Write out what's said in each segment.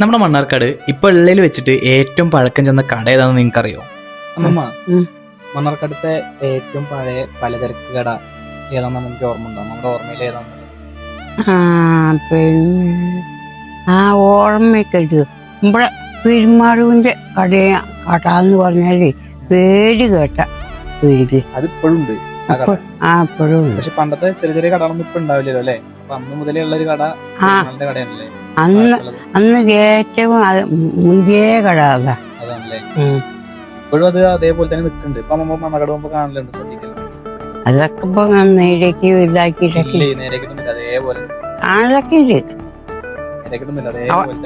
നമ്മുടെ മണ്ണാർക്കാട് ഇപ്പൊ ഉള്ളിൽ വെച്ചിട്ട് ഏറ്റവും പഴക്കം ചെന്ന കട ഏതാണെന്ന് നിങ്ങൾക്കറിയോ? അമ്മമ്മ മണ്ണാർക്കാടത്തെ ഏറ്റവും പഴയ പലചരക്ക് കട ഏതാണെന്ന് നമുക്ക് ഓർമ്മ ഉണ്ടോ നമ്മുടെ ഓർമ്മയിൽ ഏതാണെന്ന്? ആ പിന്നെ ആ ഓർമ്മയ്ക്കരുത് ഇവിടെ പെരുമാളുവിന്റെ കടയ കടാന്ന് പറഞ്ഞാൽ പേര് കേട്ട പേര്. അത് ഇപ്പോഴും ഉണ്ട് ആ കട. ആ അപ്പോഴും ഉണ്ട്. പക്ഷെ പണ്ടത്തെ ചെറിയ ചെറിയ കടകളൊന്നും ഇപ്പൊ ഉണ്ടാവില്ലല്ലോ അല്ലെ? അപ്പൊ അന്ന് മുതലേ ഉള്ള ഒരു കട ആ. നല്ല കടയാണല്ലേ? അന്ന്. അന്ന് ഏറ്റവും മുന്തിയ കട അതാ അതാണല്ലേ ഇപ്പോഴും അത് അതേപോലെ തന്നെ നിൽക്കുന്നുണ്ട്. ഇപ്പൊ കാണലുണ്ട് അതൊക്കെ ഇപ്പൊ നേരേക്ക് ഇതാക്കിയിട്ടൊക്കെ അതേപോലെ ഉണ്ട്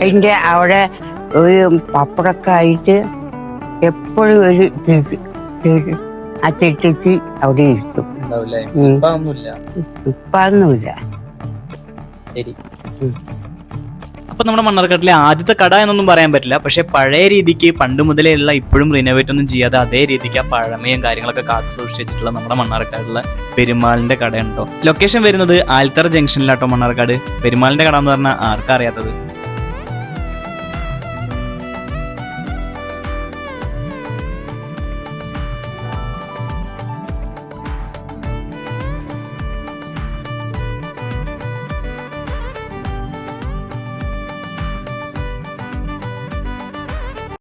അതിന്റെ അവിടെ ഒരു പപ്പടൊക്കെ ആയിട്ട് എപ്പോഴും ഒരു ആ തെട്ടിച്ച് അവിടെ ഇരിക്കും. ഇപ്പൊ അതൊന്നുമില്ല. ശരി. അപ്പൊ നമ്മുടെ മണ്ണാർക്കാട്ടിലെ ആദ്യത്തെ കട എന്നൊന്നും പറയാൻ പറ്റില്ല. പക്ഷേ പഴയ രീതിക്ക് പണ്ട് മുതലേ ഉള്ള ഇപ്പോഴും റിനോവേറ്റ് ഒന്നും ചെയ്യാതെ അതേ രീതിക്ക് ആ പഴമയും കാര്യങ്ങളൊക്കെ കാത്തു സൂക്ഷിച്ചിട്ടുള്ള നമ്മുടെ മണ്ണാർക്കാടുള്ള പെരുമാളിന്റെ കടയുണ്ടോ ലൊക്കേഷൻ വരുന്നത് ആൽത്തറ ജംഗ്ഷനിലാട്ടോ മണ്ണാർക്കാട്. പെരുമാളിന്റെ കട എന്ന് പറഞ്ഞാൽ ആർക്കറിയാത്തത്